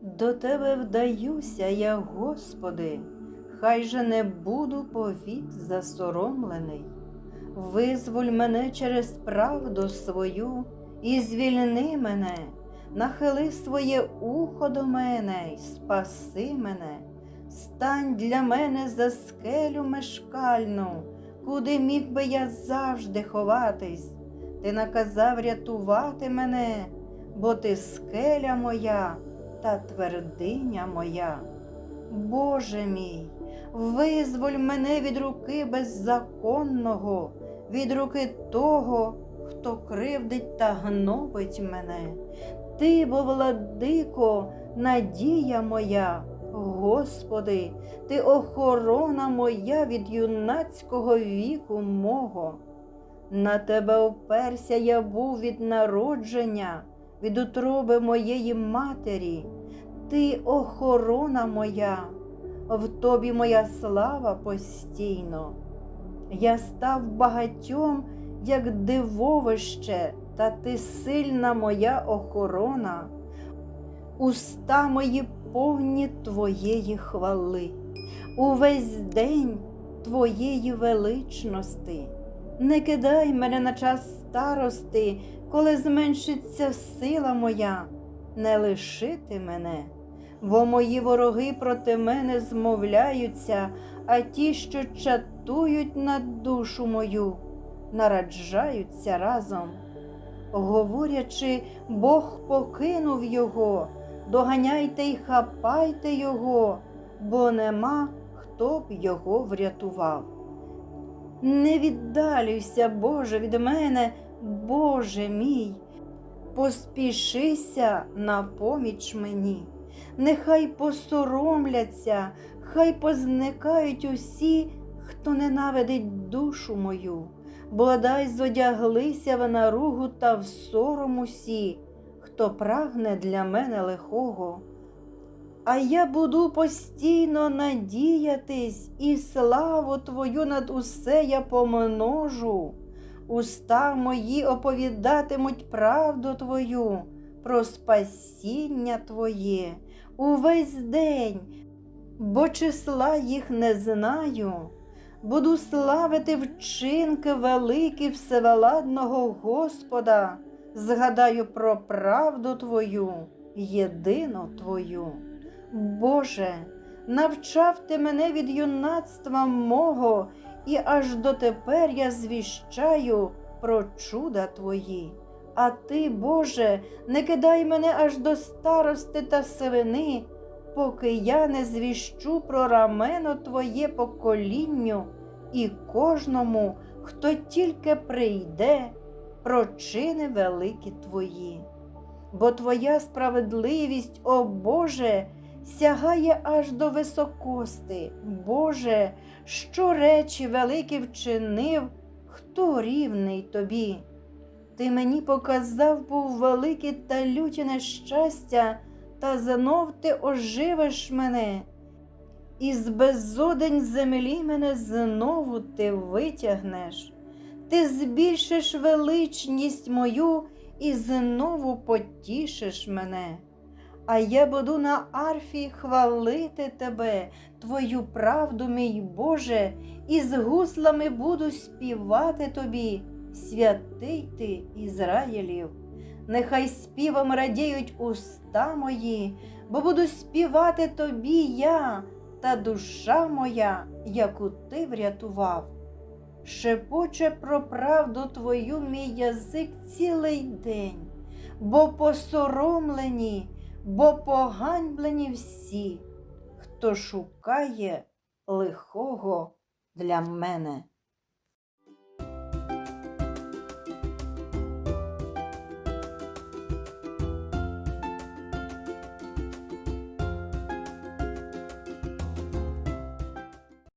До тебе вдаюся я, Господи, хай же не буду повік засоромлений. Визволь мене через правду свою і звільни мене, нахили своє ухо до мене й спаси мене, стань для мене за скелю мешкальну, куди міг би я завжди ховатись. Ти наказав рятувати мене, бо ти скеля моя та твердиня моя. Боже мій, визволь мене від руки беззаконного, від руки того, хто кривдить та гнобить мене. Ти, бо владико, надія моя, Господи, ти охорона моя від юнацького віку мого. На тебе оперся я був від народження, від утроби моєї матері. Ти охорона моя, в тобі моя слава постійно. Я став багатьом, як дивовище, та ти сильна моя охорона. Уста мої повні твоєї хвали, увесь день твоєї величності. Не кидай мене на час старости, коли зменшиться сила моя, не лишити мене, бо мої вороги проти мене змовляються, а ті, що чатують на душу мою, нараджаються разом. Говорячи, Бог покинув його, доганяйте й хапайте його, бо нема хто б його врятував. Не віддалюйся, Боже, від мене, Боже мій, поспішися на поміч мені, нехай посоромляться, хай позникають усі, хто ненавидить душу мою, бодай зодяглися в наругу та в сором усі, хто прагне для мене лихого. А я буду постійно надіятись, і славу Твою над усе я помножу. Уста мої оповідатимуть правду Твою про спасіння Твоє увесь день, бо числа їх не знаю. Буду славити вчинки великі всевеладного Господа, згадаю про правду Твою, єдину Твою. Боже, навчав ти мене від юнацтва мого, і аж дотепер я звіщаю про чуда Твої. А ти, Боже, не кидай мене аж до старости та сивини, поки я не звіщу про рамено Твоє поколінню і кожному, хто тільки прийде, про чини великі Твої. Бо Твоя справедливість, о Боже, сягає аж до високости. Боже, що речі великі вчинив, хто рівний тобі? Ти мені показав був велике та люті нещастя, та знов ти оживиш мене, із безодень землі мене знову ти витягнеш, ти збільшиш величність мою і знову потішиш мене а я буду на арфі хвалити тебе, Твою правду, мій Боже, і з гуслами буду співати тобі, святий ти Ізраїлів. Нехай співом радіють уста мої, бо буду співати тобі я та душа моя, яку ти врятував. Шепоче про правду твою мій язик цілий день, бо посоромлені бо поганьблені всі, хто шукає лихого для мене.